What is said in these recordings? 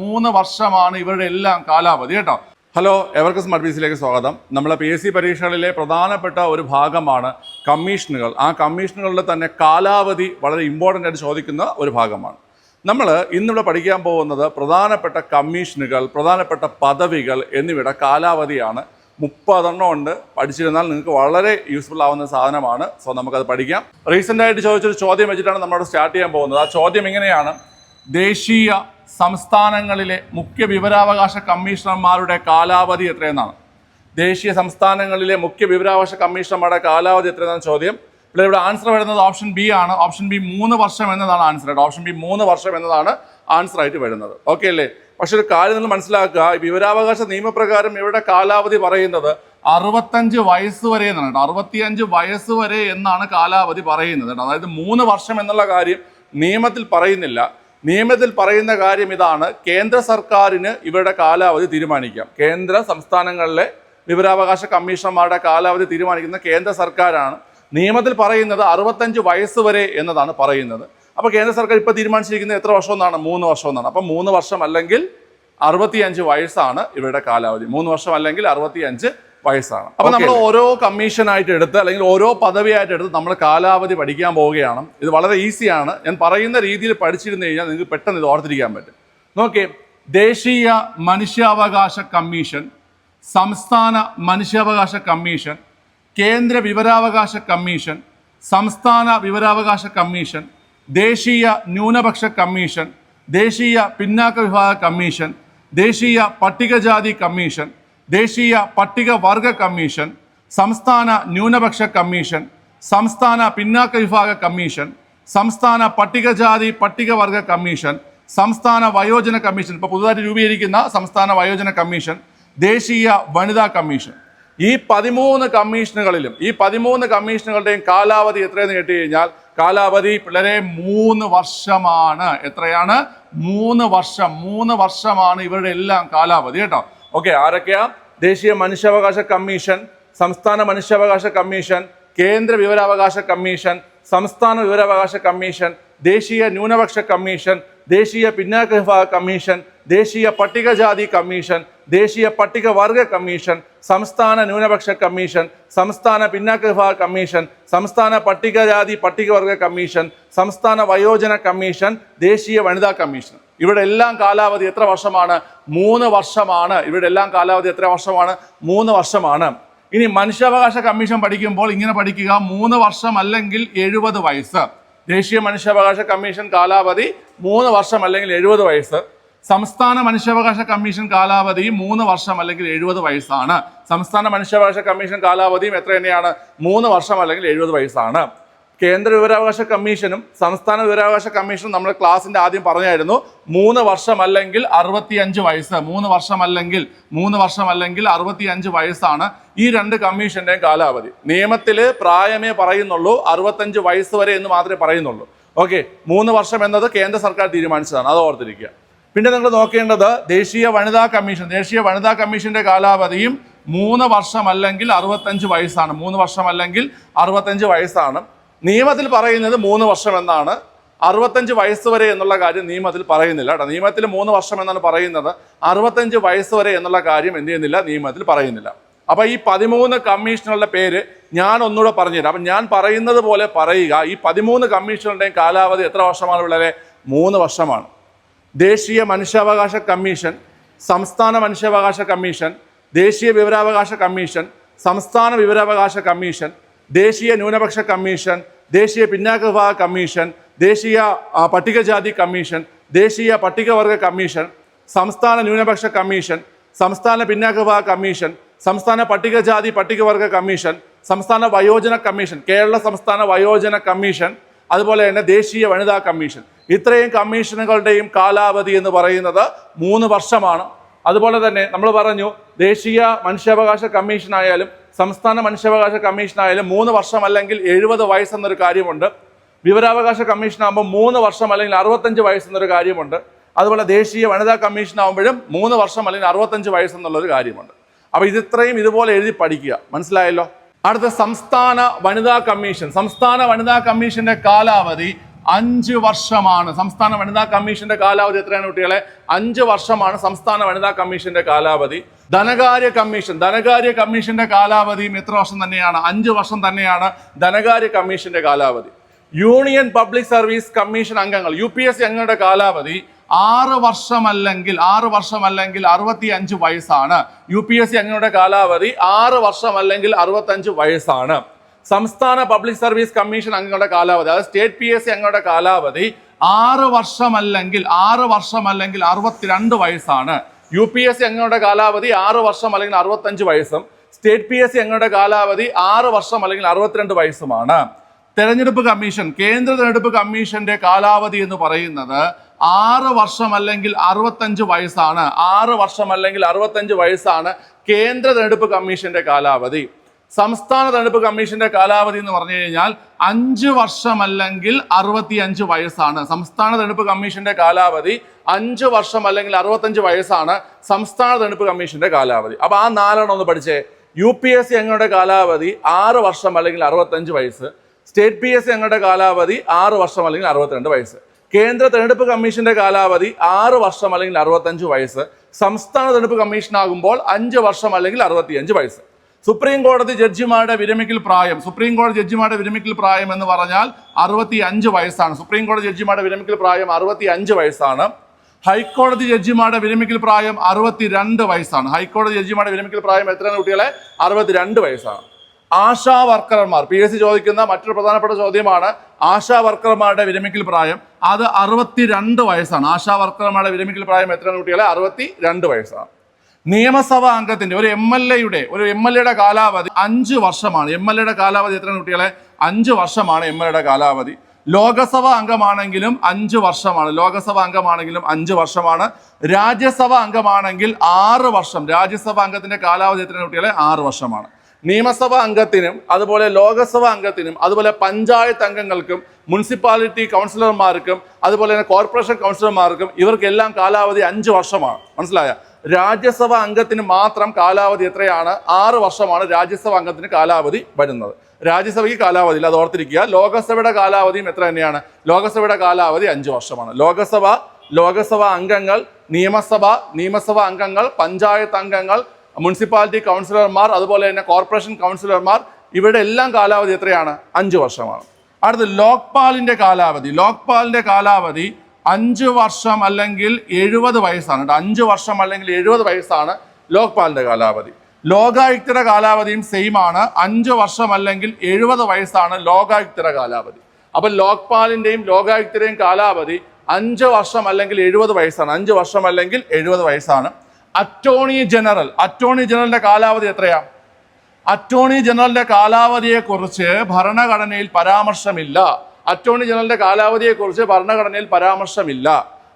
മൂന്ന് വർഷമാണ് ഇവരുടെ എല്ലാം കാലാവധി കേട്ടോ. ഹലോ എവർക്ക് സ്മാർട്ട് ബീസിലേക്ക് സ്വാഗതം. നമ്മളെ പി എസ് സി പരീക്ഷകളിലെ പ്രധാനപ്പെട്ട ഒരു ഭാഗമാണ് കമ്മീഷനുകൾ. ആ കമ്മീഷനുകളുടെ തന്നെ കാലാവധി വളരെ ഇമ്പോർട്ടന്റ് ആയിട്ട് ചോദിക്കുന്ന ഒരു ഭാഗമാണ്. നമ്മൾ ഇന്നിവിടെ പഠിക്കാൻ പോകുന്നത് പ്രധാനപ്പെട്ട കമ്മീഷനുകൾ പ്രധാനപ്പെട്ട പദവികൾ എന്നിവയുടെ കാലാവധിയാണ്. മുപ്പതെണ്ണം ഉണ്ട്. പഠിച്ചിരുന്നാൽ നിങ്ങൾക്ക് വളരെ യൂസ്ഫുൾ ആവുന്ന സാധനമാണ്. സോ നമുക്കത് പഠിക്കാം. റീസെന്റ് ആയിട്ട് ചോദിച്ചൊരു ചോദ്യം വെച്ചിട്ടാണ് നമ്മളോട് സ്റ്റാർട്ട് ചെയ്യാൻ പോകുന്നത്. ആ ചോദ്യം ഇങ്ങനെയാണ്. ദേശീയ സംസ്ഥാനങ്ങളിലെ മുഖ്യ വിവരാവകാശ കമ്മീഷണർമാരുടെ കാലാവധി എത്രയെന്നാണ്? ദേശീയ സംസ്ഥാനങ്ങളിലെ മുഖ്യ വിവരാവകാശ കമ്മീഷണർമാരുടെ കാലാവധി എത്രയെന്നാണ് ചോദ്യം? ഇവിടെ ഇവിടെ ആൻസർ വരുന്നത് ഓപ്ഷൻ ബി ആണ്. ഓപ്ഷൻ ബി മൂന്ന് വർഷം എന്നതാണ് ആൻസർ ആയിട്ട് ഓപ്ഷൻ ബി മൂന്ന് വർഷം എന്നതാണ് ആൻസർ ആയിട്ട് വരുന്നത്. ഓക്കെ അല്ലേ? പക്ഷെ ഒരു കാര്യം നിങ്ങൾ മനസ്സിലാക്കുക. വിവരാവകാശ നിയമപ്രകാരം ഇവിടെ കാലാവധി പറയുന്നത് അറുപത്തഞ്ച് വയസ്സ് വരെ എന്നാണ് കേട്ടോ. അറുപത്തിയഞ്ച് വയസ്സ് വരെ എന്നാണ് കാലാവധി പറയുന്നത് അതായത് മൂന്ന് വർഷം എന്നുള്ള കാര്യം നിയമത്തിൽ പറയുന്നില്ല. നിയമത്തിൽ പറയുന്ന കാര്യം ഇതാണ്. കേന്ദ്ര സർക്കാരിന് ഇവരുടെ കാലാവധി തീരുമാനിക്കാം. കേന്ദ്ര സംസ്ഥാനങ്ങളിലെ വിവരാവകാശ കമ്മീഷണർമാരുടെ കാലാവധി തീരുമാനിക്കുന്ന കേന്ദ്ര സർക്കാരാണ്. നിയമത്തിൽ പറയുന്നത് അറുപത്തഞ്ച് വയസ്സ് വരെ എന്നതാണ് പറയുന്നത്. അപ്പോൾ കേന്ദ്ര സർക്കാർ ഇപ്പോൾ തീരുമാനിച്ചിരിക്കുന്നത് എത്ര വർഷം എന്നാണ്? മൂന്ന് വർഷം എന്നാണ്. അപ്പം മൂന്ന് വർഷം അല്ലെങ്കിൽ അറുപത്തിയഞ്ച് വയസ്സാണ് ഇവരുടെ കാലാവധി. മൂന്ന് വർഷം അല്ലെങ്കിൽ അറുപത്തിയഞ്ച് വയസ്സാണ്. അപ്പോൾ നമ്മൾ ഓരോ കമ്മീഷനായിട്ട് എടുത്ത് അല്ലെങ്കിൽ ഓരോ പദവിയായിട്ട് എടുത്ത് നമ്മൾ കാലാവധി പഠിക്കാൻ പോവുകയാണ്. ഇത് വളരെ ഈസിയാണ് ഞാൻ പറയുന്ന രീതിയിൽ പഠിച്ചിരുന്നു കഴിഞ്ഞാൽ നിങ്ങൾക്ക് പെട്ടെന്ന് ഇത് ഓർത്തിരിക്കാൻ പറ്റും. നോക്കിയേ ദേശീയ മനുഷ്യാവകാശ കമ്മീഷൻ സംസ്ഥാന മനുഷ്യാവകാശ കമ്മീഷൻ കേന്ദ്ര വിവരാവകാശ കമ്മീഷൻ സംസ്ഥാന വിവരാവകാശ കമ്മീഷൻ ദേശീയ ന്യൂനപക്ഷ കമ്മീഷൻ ദേശീയ പിന്നാക്ക വിഭാഗ കമ്മീഷൻ ദേശീയ പട്ടികജാതി കമ്മീഷൻ ദേശീയ പട്ടികവർഗ കമ്മീഷൻ സംസ്ഥാന ന്യൂനപക്ഷ കമ്മീഷൻ സംസ്ഥാന പിന്നാക്ക വിഭാഗ കമ്മീഷൻ സംസ്ഥാന പട്ടികജാതി പട്ടികവർഗ കമ്മീഷൻ സംസ്ഥാന വയോജന കമ്മീഷൻ. ഇപ്പോൾ പുതുതായിട്ട് രൂപീകരിക്കുന്ന സംസ്ഥാന വയോജന കമ്മീഷൻ ദേശീയ വനിതാ കമ്മീഷൻ. ഈ പതിമൂന്ന് കമ്മീഷനുകളിലും ഈ പതിമൂന്ന് കമ്മീഷനുകളുടെയും കാലാവധി എത്രയെന്ന് കേട്ട് കഴിഞ്ഞാൽ കാലാവധി പിള്ളേരെ മൂന്ന് വർഷമാണ്. എത്രയാണ്? മൂന്ന് വർഷം. മൂന്ന് വർഷമാണ് ഇവരുടെ എല്ലാം കാലാവധി കേട്ടോ. ഓക്കെ ആരൊക്കെയാ? ദേശീയ മനുഷ്യാവകാശ കമ്മീഷൻ സംസ്ഥാന മനുഷ്യാവകാശ കമ്മീഷൻ കേന്ദ്ര വിവരാവകാശ കമ്മീഷൻ സംസ്ഥാന വിവരാവകാശ കമ്മീഷൻ ദേശീയ ന്യൂനപക്ഷ കമ്മീഷൻ ദേശീയ പിന്നാക്ക വിഭാഗ കമ്മീഷൻ ദേശീയ പട്ടികജാതി കമ്മീഷൻ ദേശീയ പട്ടികവർഗ കമ്മീഷൻ സംസ്ഥാന ന്യൂനപക്ഷ കമ്മീഷൻ സംസ്ഥാന പിന്നാക്ക വിഭാഗ കമ്മീഷൻ സംസ്ഥാന പട്ടികജാതി പട്ടികവർഗ കമ്മീഷൻ സംസ്ഥാന വയോജന കമ്മീഷൻ ദേശീയ വനിതാ കമ്മീഷൻ. ഇവിടെ എല്ലാം കാലാവധി എത്ര വർഷമാണ്? മൂന്ന് വർഷമാണ്. ഇവിടെ എല്ലാം കാലാവധി എത്ര വർഷമാണ്? മൂന്ന് വർഷമാണ്. ഇനി മനുഷ്യാവകാശ കമ്മീഷൻ പഠിക്കുമ്പോൾ ഇങ്ങനെ പഠിക്കുക മൂന്ന് വർഷം അല്ലെങ്കിൽ എഴുപത് വയസ്സ്. ദേശീയ മനുഷ്യാവകാശ കമ്മീഷൻ കാലാവധി മൂന്ന് വർഷം അല്ലെങ്കിൽ എഴുപത് വയസ്സ്. സംസ്ഥാന മനുഷ്യാവകാശ കമ്മീഷൻ കാലാവധി മൂന്ന് വർഷം അല്ലെങ്കിൽ എഴുപത് വയസ്സാണ്. സംസ്ഥാന മനുഷ്യാവകാശ കമ്മീഷൻ കാലാവധിയും എത്ര തന്നെയാണ്? മൂന്ന് വർഷം അല്ലെങ്കിൽ എഴുപത് വയസ്സാണ്. കേന്ദ്ര വിവരാവകാശ കമ്മീഷനും സംസ്ഥാന വിവരാവകാശ കമ്മീഷനും നമ്മൾ ക്ലാസ്സിന്റെ ആദ്യം പറഞ്ഞായിരുന്നു മൂന്ന് വർഷം അല്ലെങ്കിൽ അറുപത്തിയഞ്ച് വയസ്സ് മൂന്ന് വർഷം അല്ലെങ്കിൽ മൂന്ന് വർഷം അല്ലെങ്കിൽ അറുപത്തിയഞ്ച് വയസ്സാണ് ഈ രണ്ട് കമ്മീഷന്റെയും കാലാവധി. നിയമത്തിൽ പ്രായമേ പറയുന്നുള്ളൂ അറുപത്തഞ്ച് വയസ്സ് വരെ എന്ന് മാത്രമേ പറയുന്നുള്ളൂ. ഓക്കെ മൂന്ന് വർഷം എന്നത് കേന്ദ്ര സർക്കാർ തീരുമാനിച്ചതാണ് അത് ഓർത്തിരിക്കുക. പിന്നെ നിങ്ങൾ നോക്കേണ്ടത് ദേശീയ വനിതാ കമ്മീഷൻ. ദേശീയ വനിതാ കമ്മീഷന്റെ കാലാവധിയും മൂന്ന് വർഷം അല്ലെങ്കിൽ അറുപത്തഞ്ച് വയസ്സാണ്. മൂന്ന് വർഷം അല്ലെങ്കിൽ അറുപത്തഞ്ച് വയസ്സാണ്. നിയമത്തിൽ പറയുന്നത് മൂന്ന് വർഷം എന്നാണ്. അറുപത്തഞ്ച് വയസ്സ് വരെ എന്നുള്ള കാര്യം നിയമത്തിൽ പറയുന്നില്ല കേട്ടോ. നിയമത്തിൽ മൂന്ന് വർഷം എന്നാണ് പറയുന്നത്. അറുപത്തഞ്ച് വയസ്സ് വരെ എന്നുള്ള കാര്യം എന്ത് ചെയ്യുന്നില്ല? നിയമത്തിൽ പറയുന്നില്ല. അപ്പൊ ഈ പതിമൂന്ന് കമ്മീഷണറുടെ പേര് ഞാൻ ഒന്നുകൂടെ പറഞ്ഞുതരാം. അപ്പൊ ഞാൻ പറയുന്നത് പോലെ പറയുക ഈ പതിമൂന്ന് കമ്മീഷണറുടെയും കാലാവധി എത്ര വർഷമാണ് വളരെ മൂന്ന് വർഷമാണ്. ദേശീയ മനുഷ്യാവകാശ കമ്മീഷൻ സംസ്ഥാന മനുഷ്യാവകാശ കമ്മീഷൻ ദേശീയ വിവരാവകാശ കമ്മീഷൻ സംസ്ഥാന വിവരാവകാശ കമ്മീഷൻ ദേശീയ ന്യൂനപക്ഷ കമ്മീഷൻ ദേശീയ പിന്നാക്ക വിഭാഗ കമ്മീഷൻ ദേശീയ പട്ടികജാതി കമ്മീഷൻ ദേശീയ പട്ടികവർഗ കമ്മീഷൻ സംസ്ഥാന ന്യൂനപക്ഷ കമ്മീഷൻ സംസ്ഥാന പിന്നാക്ക വിഭാഗ കമ്മീഷൻ സംസ്ഥാന പട്ടികജാതി പട്ടികവർഗ കമ്മീഷൻ സംസ്ഥാന വയോജന കമ്മീഷൻ കേരള സംസ്ഥാന വയോജന കമ്മീഷൻ അതുപോലെ തന്നെ ദേശീയ വനിതാ കമ്മീഷൻ. ഇത്രയും കമ്മീഷനുകളുടെയും കാലാവധി എന്ന് പറയുന്നത് മൂന്ന് വർഷമാണ്. അതുപോലെ തന്നെ നമ്മൾ പറഞ്ഞു ദേശീയ മനുഷ്യാവകാശ കമ്മീഷൻ ആയാലും സംസ്ഥാന മനുഷ്യാവകാശ കമ്മീഷനായാലും മൂന്ന് വർഷം അല്ലെങ്കിൽ എഴുപത് വയസ്സെന്നൊരു കാര്യമുണ്ട്. വിവരാവകാശ കമ്മീഷനാകുമ്പോൾ മൂന്ന് വർഷം അല്ലെങ്കിൽ അറുപത്തഞ്ച് വയസ്സെന്നൊരു കാര്യമുണ്ട്. അതുപോലെ ദേശീയ വനിതാ കമ്മീഷനാകുമ്പോഴും മൂന്ന് വർഷം അല്ലെങ്കിൽ അറുപത്തഞ്ച് വയസ്സെന്നുള്ളൊരു കാര്യമുണ്ട്. അപ്പോൾ ഇത് ഇത്രയും ഇതുപോലെ എഴുതി പഠിക്കുക. മനസ്സിലായല്ലോ? അടുത്ത സംസ്ഥാന വനിതാ കമ്മീഷൻ. സംസ്ഥാന വനിതാ കമ്മീഷന്റെ കാലാവധി അഞ്ച് വർഷമാണ്. സംസ്ഥാന വനിതാ കമ്മീഷന്റെ കാലാവധി എത്രയാണ് കുട്ടികളെ? അഞ്ച് വർഷമാണ് സംസ്ഥാന വനിതാ കമ്മീഷന്റെ കാലാവധി. ധനകാര്യ കമ്മീഷൻ ധനകാര്യ കമ്മീഷന്റെ കാലാവധിയും എത്ര വർഷം തന്നെയാണ്? അഞ്ച് വർഷം തന്നെയാണ് ധനകാര്യ കമ്മീഷന്റെ കാലാവധി. യൂണിയൻ പബ്ലിക് സർവീസ് കമ്മീഷൻ അംഗങ്ങൾ യു പി എസ് സി അംഗങ്ങളുടെ കാലാവധി ആറ് വർഷമല്ലെങ്കിൽ ആറ് വർഷമല്ലെങ്കിൽ അറുപത്തി അഞ്ച് വയസ്സാണ്. യു പി എസ് സി അംഗങ്ങളുടെ കാലാവധി ആറ് വർഷമല്ലെങ്കിൽ അറുപത്തഞ്ച് വയസ്സാണ്. സംസ്ഥാന പബ്ലിക് സർവീസ് കമ്മീഷൻ അംഗങ്ങളുടെ കാലാവധി അതായത് സ്റ്റേറ്റ് പി എസ് സി അംഗങ്ങളുടെ കാലാവധി ആറ് വർഷമല്ലെങ്കിൽ ആറ് വർഷമല്ലെങ്കിൽ അറുപത്തിരണ്ട് വയസ്സാണ്. യു പി എസ് സി അംഗങ്ങളുടെ കാലാവധി ആറ് വർഷം അല്ലെങ്കിൽ അറുപത്തഞ്ച് വയസ്സും സ്റ്റേറ്റ് പി എസ് സി അംഗങ്ങളുടെ കാലാവധി ആറ് വർഷം അല്ലെങ്കിൽ അറുപത്തിരണ്ട് വയസ്സുമാണ്. തെരഞ്ഞെടുപ്പ് കമ്മീഷൻ കേന്ദ്ര തെരഞ്ഞെടുപ്പ് കമ്മീഷന്റെ കാലാവധി എന്ന് പറയുന്നത് ആറ് വർഷം അല്ലെങ്കിൽ അറുപത്തഞ്ച് വയസ്സാണ്. ആറ് വർഷം അല്ലെങ്കിൽ അറുപത്തഞ്ച് വയസ്സാണ് കേന്ദ്ര തെരഞ്ഞെടുപ്പ് കമ്മീഷന്റെ കാലാവധി. സംസ്ഥാന തെരഞ്ഞെടുപ്പ് കമ്മീഷന്റെ കാലാവധി എന്ന് പറഞ്ഞു കഴിഞ്ഞാൽ അഞ്ച് വർഷമല്ലെങ്കിൽ അറുപത്തി അഞ്ച് വയസ്സാണ്. സംസ്ഥാന തെരഞ്ഞെടുപ്പ് കമ്മീഷന്റെ കാലാവധി അഞ്ച് വർഷം അല്ലെങ്കിൽ അറുപത്തഞ്ച് വയസ്സാണ് സംസ്ഥാന തെരഞ്ഞെടുപ്പ് കമ്മീഷന്റെ കാലാവധി. അപ്പൊ ആ നാലെണ്ണം ഒന്ന് പഠിച്ചേ. യു പി എസ് സി അംഗങ്ങളുടെ കാലാവധി ആറ് വർഷം അല്ലെങ്കിൽ അറുപത്തഞ്ച് വയസ്സ്. സ്റ്റേറ്റ് പി എസ് സി അംഗങ്ങളുടെ കാലാവധി ആറ് വർഷം അല്ലെങ്കിൽ അറുപത്തിരണ്ട് വയസ്സ്. കേന്ദ്ര തെരഞ്ഞെടുപ്പ് കമ്മീഷന്റെ കാലാവധി ആറ് വർഷം അല്ലെങ്കിൽ അറുപത്തഞ്ച് വയസ്സ്. സംസ്ഥാന തെരഞ്ഞെടുപ്പ് കമ്മീഷൻ ആകുമ്പോൾ അഞ്ച് വർഷം അല്ലെങ്കിൽ അറുപത്തിയഞ്ച് വയസ്സ്. സുപ്രീം കോടതി ജഡ്ജിമാരുടെ വിരമിക്കൽ പ്രായം സുപ്രീം കോടതി ജഡ്ജിമാരുടെ വിരമിക്കൽ പ്രായം എന്ന് പറഞ്ഞാൽ അറുപത്തി അഞ്ച് വയസ്സാണ്. സുപ്രീം കോടതി ജഡ്ജിമാരുടെ വിരമിക്കൽ പ്രായം അറുപത്തി അഞ്ച് വയസ്സാണ്. ഹൈക്കോടതി ജഡ്ജിമാരുടെ വിരമിക്കൽ പ്രായം അറുപത്തിരണ്ട് വയസ്സാണ്. ഹൈക്കോടതി ജഡ്ജിമാരുടെ വിരമിക്കൽ പ്രായം എത്രയാണ് കുട്ടികളെ? അറുപത്തിരണ്ട് വയസ്സാണ്. ആശാ വർക്കർമാർ പി എസ് സി ചോദിക്കുന്ന മറ്റൊരു പ്രധാനപ്പെട്ട ചോദ്യമാണ് ആശാ വർക്കർമാരുടെ വിരമിക്കൽ പ്രായം അത് അറുപത്തിരണ്ട് വയസ്സാണ്. ആശാ വർക്കർമാരുടെ വിരമിക്കൽ പ്രായം എത്രയാണ് കുട്ടികളെ? അറുപത്തി രണ്ട് വയസ്സാണ്. നിയമസഭാ അംഗത്തിന്റെ ഒരു എം എൽ എയുടെ ഒരു എം എൽ എയുടെ കാലാവധി അഞ്ച് വർഷമാണ്. എം എൽ എയുടെ കാലാവധി എത്ര കുട്ടികളെ? അഞ്ച് വർഷമാണ് എം എൽ എയുടെ കാലാവധി. ലോകസഭാ അംഗമാണെങ്കിലും അഞ്ച് വർഷമാണ്. ലോകസഭാ അംഗമാണെങ്കിലും അഞ്ച് വർഷമാണ്. രാജ്യസഭാ അംഗമാണെങ്കിൽ ആറ് വർഷം. രാജ്യസഭാ അംഗത്തിന്റെ കാലാവധി എത്ര കുട്ടികളെ? ആറ് വർഷമാണ്. നിയമസഭാ അംഗത്തിനും അതുപോലെ ലോകസഭാ അംഗത്തിനും അതുപോലെ പഞ്ചായത്ത് അംഗങ്ങൾക്കും മുനിസിപ്പാലിറ്റി കൗൺസിലർമാർക്കും അതുപോലെ തന്നെ കോർപ്പറേഷൻ കൗൺസിലർമാർക്കും ഇവർക്കെല്ലാം കാലാവധി അഞ്ച് വർഷമാണ്. മനസ്സിലായ? രാജ്യസഭ അംഗത്തിന് മാത്രം കാലാവധി എത്രയാണ്? ആറ് വർഷമാണ് രാജ്യസഭ അംഗത്തിന് കാലാവധി വരുന്നത്. രാജ്യസഭയ്ക്ക് കാലാവധി ഇല്ല അത് ഓർത്തിരിക്കുക. ലോകസഭയുടെ കാലാവധിയും എത്ര തന്നെയാണ്? ലോകസഭയുടെ കാലാവധി അഞ്ച് വർഷമാണ്. ലോകസഭ ലോകസഭ അംഗങ്ങൾ നിയമസഭ നിയമസഭാ അംഗങ്ങൾ പഞ്ചായത്ത് അംഗങ്ങൾ മുനിസിപ്പാലിറ്റി കൗൺസിലർമാർ അതുപോലെ തന്നെ കോർപ്പറേഷൻ കൗൺസിലർമാർ ഇവരുടെ എല്ലാം കാലാവധി എത്രയാണ്? അഞ്ച് വർഷമാണ്. അടുത്ത് ലോക്പാലിന്റെ കാലാവധി. ലോക്പാലിന്റെ കാലാവധി അഞ്ച് വർഷം അല്ലെങ്കിൽ എഴുപത് വയസ്സാണ് അഞ്ച് വർഷം അല്ലെങ്കിൽ എഴുപത് വയസ്സാണ് ലോക്പാലിന്റെ കാലാവധി. ലോകായുക്തര കാലാവധിയും സെയിം ആണ്. അഞ്ച് വർഷം അല്ലെങ്കിൽ എഴുപത് വയസ്സാണ് ലോകായുക്തര കാലാവധി. അപ്പൊ ലോക്പാലിന്റെയും ലോകായുക്തരെയും കാലാവധി അഞ്ച് വർഷം അല്ലെങ്കിൽ എഴുപത് വയസ്സാണ്. അഞ്ച് വർഷം അല്ലെങ്കിൽ എഴുപത് വയസ്സാണ്. അറ്റോർണി ജനറൽ അറ്റോർണി ജനറലിന്റെ കാലാവധി എത്രയാ? അറ്റോർണി ജനറലിന്റെ കാലാവധിയെക്കുറിച്ച് ഭരണഘടനയിൽ പരാമർശമില്ല. അറ്റോർണി ജനറലിന്റെ കാലാവധിയെക്കുറിച്ച് ഭരണഘടനയിൽ പരാമർശമില്ല.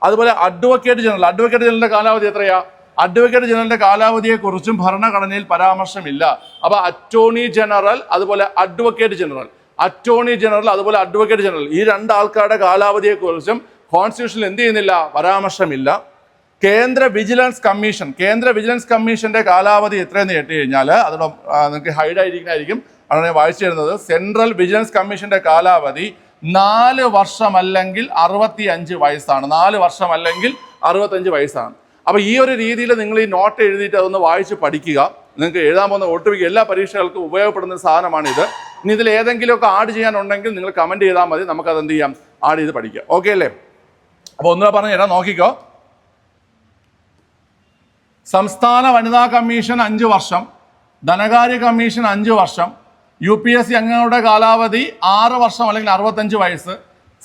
അതുപോലെ അഡ്വക്കേറ്റ് ജനറൽ അഡ്വക്കേറ്റ് ജനറലിന്റെ കാലാവധി എത്രയാ? അഡ്വക്കേറ്റ് ജനറലിന്റെ കാലാവധിയെക്കുറിച്ചും ഭരണഘടനയിൽ പരാമർശമില്ല. അപ്പൊ അറ്റോർണി ജനറൽ അതുപോലെ അഡ്വക്കേറ്റ് ജനറൽ അറ്റോർണി ജനറൽ അതുപോലെ അഡ്വക്കേറ്റ് ജനറൽ ഈ രണ്ട് ആൾക്കാരുടെ കാലാവധിയെക്കുറിച്ചും കോൺസ്റ്റിറ്റ്യൂഷനിൽ എന്ത് ചെയ്യുന്നില്ല? പരാമർശമില്ല. കേന്ദ്ര വിജിലൻസ് കമ്മീഷൻ കേന്ദ്ര വിജിലൻസ് കമ്മീഷന്റെ കാലാവധി എത്രയെന്ന് കേട്ട് കഴിഞ്ഞാൽ അതോടെ നിങ്ങൾക്ക് ഹൈഡ് ആയിരിക്കുന്നതായിരിക്കും അതാണ് ഞാൻ വായിച്ചു തരുന്നത് സെൻട്രൽ വിജിലൻസ് കമ്മീഷന്റെ കാലാവധി നാല് വർഷമല്ലെങ്കിൽ അറുപത്തി അഞ്ച് വയസ്സാണ്. നാല് വർഷമല്ലെങ്കിൽ അറുപത്തഞ്ച് വയസ്സാണ്. അപ്പോൾ ഈ ഒരു രീതിയിൽ നിങ്ങൾ ഈ നോട്ട് എഴുതിയിട്ട് അതൊന്ന് വായിച്ച് പഠിക്കുക. നിങ്ങൾക്ക് എഴുതാൻ പോകുന്ന ഒട്ടുമിക്ക എല്ലാ പരീക്ഷകൾക്കും ഉപയോഗപ്പെടുന്ന സാധനമാണിത്. ഇനി ഇതിൽ ഏതെങ്കിലുമൊക്കെ ആഡ് ചെയ്യാനുണ്ടെങ്കിൽ നിങ്ങൾ കമന്റ് ചെയ്താൽ മതി. നമുക്കത് എന്ത് ചെയ്യാം? ആഡ് ചെയ്ത് പഠിക്കാം. ഓക്കെ അല്ലേ? അപ്പോൾ ഒന്നുകൂടെ പറഞ്ഞു തരാം. നോക്കിക്കോ. സംസ്ഥാന വനിതാ കമ്മീഷൻ അഞ്ച് വർഷം. ധനകാര്യ കമ്മീഷൻ അഞ്ച് വർഷം. യു പി എസ് സി അംഗങ്ങളുടെ കാലാവധി ആറ് വർഷം അല്ലെങ്കിൽ അറുപത്തഞ്ച് വയസ്സ്.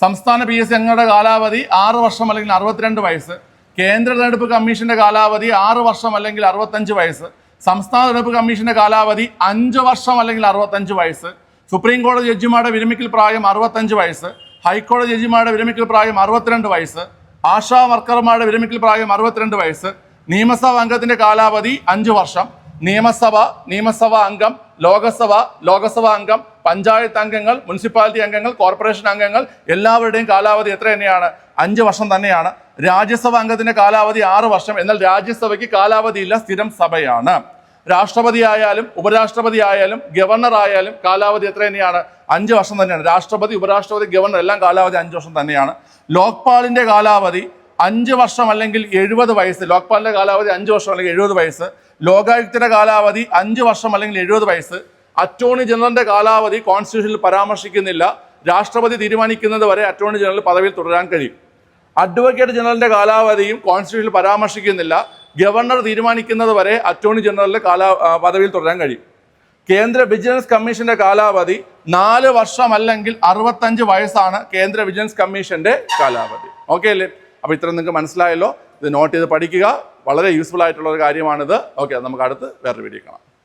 സംസ്ഥാന പി എസ് സി അംഗങ്ങളുടെ കാലാവധി ആറ് വർഷം അല്ലെങ്കിൽ അറുപത്തിരണ്ട് വയസ്സ്. കേന്ദ്ര തെരഞ്ഞെടുപ്പ് കമ്മീഷന്റെ കാലാവധി ആറ് വർഷം അല്ലെങ്കിൽ അറുപത്തഞ്ച് വയസ്സ്. സംസ്ഥാന തെരഞ്ഞെടുപ്പ് കമ്മീഷന്റെ കാലാവധി അഞ്ച് വർഷം അല്ലെങ്കിൽ അറുപത്തഞ്ച് വയസ്സ്. സുപ്രീം കോടതി ജഡ്ജിമാരുടെ വിരമിക്കൽ പ്രായം അറുപത്തഞ്ച് വയസ്സ്. ഹൈക്കോടതി ജഡ്ജിമാരുടെ വിരമിക്കൽ പ്രായം അറുപത്തിരണ്ട് വയസ്സ്. ആശാ വർക്കർമാരുടെ വിരമിക്കൽ പ്രായം അറുപത്തിരണ്ട് വയസ്സ്. നിയമസഭാ അംഗത്തിന്റെ കാലാവധി അഞ്ച് വർഷം. നിയമസഭ നിയമസഭാ അംഗം ലോകസഭ ലോകസഭ അംഗം പഞ്ചായത്ത് അംഗങ്ങൾ മുനിസിപ്പാലിറ്റി അംഗങ്ങൾ കോർപ്പറേഷൻ അംഗങ്ങൾ എല്ലാവരുടെയും കാലാവധി എത്ര തന്നെയാണ്? അഞ്ച് വർഷം തന്നെയാണ്. രാജ്യസഭ അംഗത്തിന്റെ കാലാവധി ആറ് വർഷം. എന്നാൽ രാജ്യസഭയ്ക്ക് കാലാവധിയില്ല സ്ഥിരം സഭയാണ്. രാഷ്ട്രപതി ആയാലും ഉപരാഷ്ട്രപതി ആയാലും ഗവർണർ ആയാലും കാലാവധി എത്ര തന്നെയാണ്? അഞ്ച് വർഷം തന്നെയാണ്. രാഷ്ട്രപതി ഉപരാഷ്ട്രപതി ഗവർണർ എല്ലാം കാലാവധി അഞ്ച് വർഷം തന്നെയാണ്. ലോക്പാലിന്റെ കാലാവധി അഞ്ച് വർഷം അല്ലെങ്കിൽ എഴുപത് വയസ്സ്. ലോക്പാലിന്റെ കാലാവധി അഞ്ച് വർഷം അല്ലെങ്കിൽ എഴുപത് വയസ്സ്. ലോകായുക്തയുടെ കാലാവധി അഞ്ച് വർഷം അല്ലെങ്കിൽ എഴുപത് വയസ്സ്. അറ്റോർണി ജനറലിന്റെ കാലാവധി കോൺസ്റ്റിറ്റ്യൂഷനിൽ പരാമർശിക്കുന്നില്ല. രാഷ്ട്രപതി തീരുമാനിക്കുന്നത് വരെ അറ്റോർണി ജനറൽ പദവിയിൽ തുടരാൻ കഴിയും. അഡ്വക്കേറ്റ് ജനറലിന്റെ കാലാവധിയും കോൺസ്റ്റിറ്റ്യൂഷനിൽ പരാമർശിക്കുന്നില്ല. ഗവർണർ തീരുമാനിക്കുന്നത് വരെ അറ്റോർണി ജനറലിന്റെ കാലാ പദവിയിൽ തുടരാൻ കഴിയും. കേന്ദ്ര വിജിലൻസ് കമ്മീഷന്റെ കാലാവധി നാല് വർഷം അല്ലെങ്കിൽ അറുപത്തഞ്ച് വയസ്സാണ് കേന്ദ്ര വിജിലൻസ് കമ്മീഷന്റെ കാലാവധി. ഓക്കെ അല്ലേ? അപ്പൊ ഇത്ര നിങ്ങൾക്ക് മനസ്സിലായല്ലോ. ഇത് നോട്ട് ചെയ്ത് പഠിക്കുക. വളരെ യൂസ്ഫുൾ ആയിട്ടുള്ള ഒരു കാര്യമാണിത്. ഓക്കെ നമുക്ക് അടുത്ത് വേറൊരു വീഡിയോ കാണാം.